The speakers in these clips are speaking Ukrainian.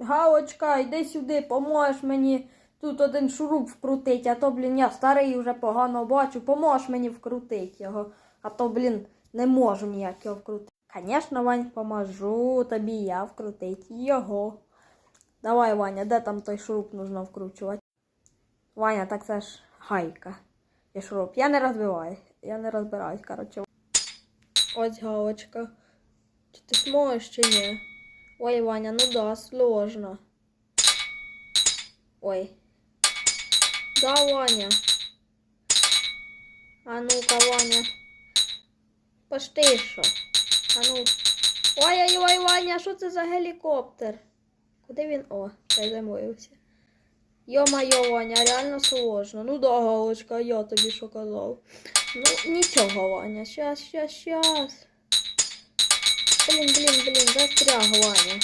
Галочка, йди сюди, поможеш мені тут один шуруп вкрутить, а то, блін, я старий вже погано бачу, поможеш мені вкрутити його. А то, блін, не можу ніяк його вкрутити. Звісно, Вань, поможу тобі я вкрутити його. Давай, Ваня, де там той шуруп нужно вкручувати? Ваня, так це ж гайка. І шуруп. Я не розбиваю. Я не розбираюсь, коротше. Ось галочка. Чи ти зможеш чи ні? Ой, Ваня, ну да, сложно. Ой. Да, Ваня. А ну-ка, Ваня. Пошти що. А ну. Ой-ой-ой, Ваня, що це за гелікоптер? Куди він? О, цей замовився. Йо-майо, Ваня, реально сложно. Ну да, Галочка, я тобі що казав. Ну, нічого, Ваня, щас, щас, щас. Блін, блін, блін, застряг, Ваня.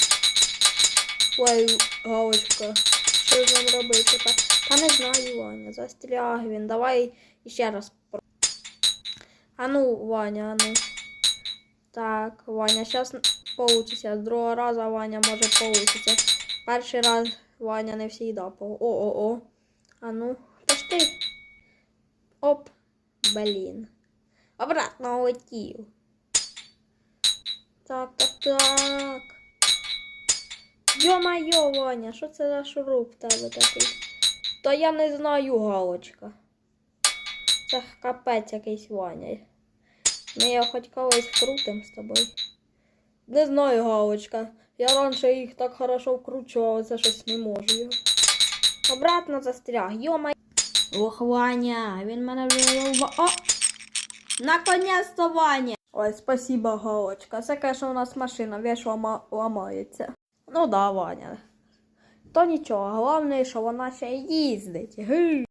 Ой, Галочка, що ж нам робити тепер? Та не знаю, Ваня, застряг він. Давай іще раз. А ну, Ваня, а ну. Так, Ваня, зараз получиться. З другого разу Ваня може получиться. Перший раз Ваня не всегда по. О-о-о. А ну, пошти. Оп. Блін. Обратно улетів. Так, так, так. Йо-майо, Ваня, що це за шуруп тебе такий? Та я не знаю, Галочка. Це капець якийсь Ваня. Ми його хоч колись вкрутим з тобою. Не знаю, Галочка. Я раніше їх так хорошо вкручував, це щось не можу його. Обратно застряг. Йома. Ох, Ваня, він мене вже. О! Наконець-то, Ваня! Ой, спасибо, Галочка. Це, конечно, у нас машина весь лама... ламається. Ну да, Ваня. То нічого, головне, що вона ще їздить.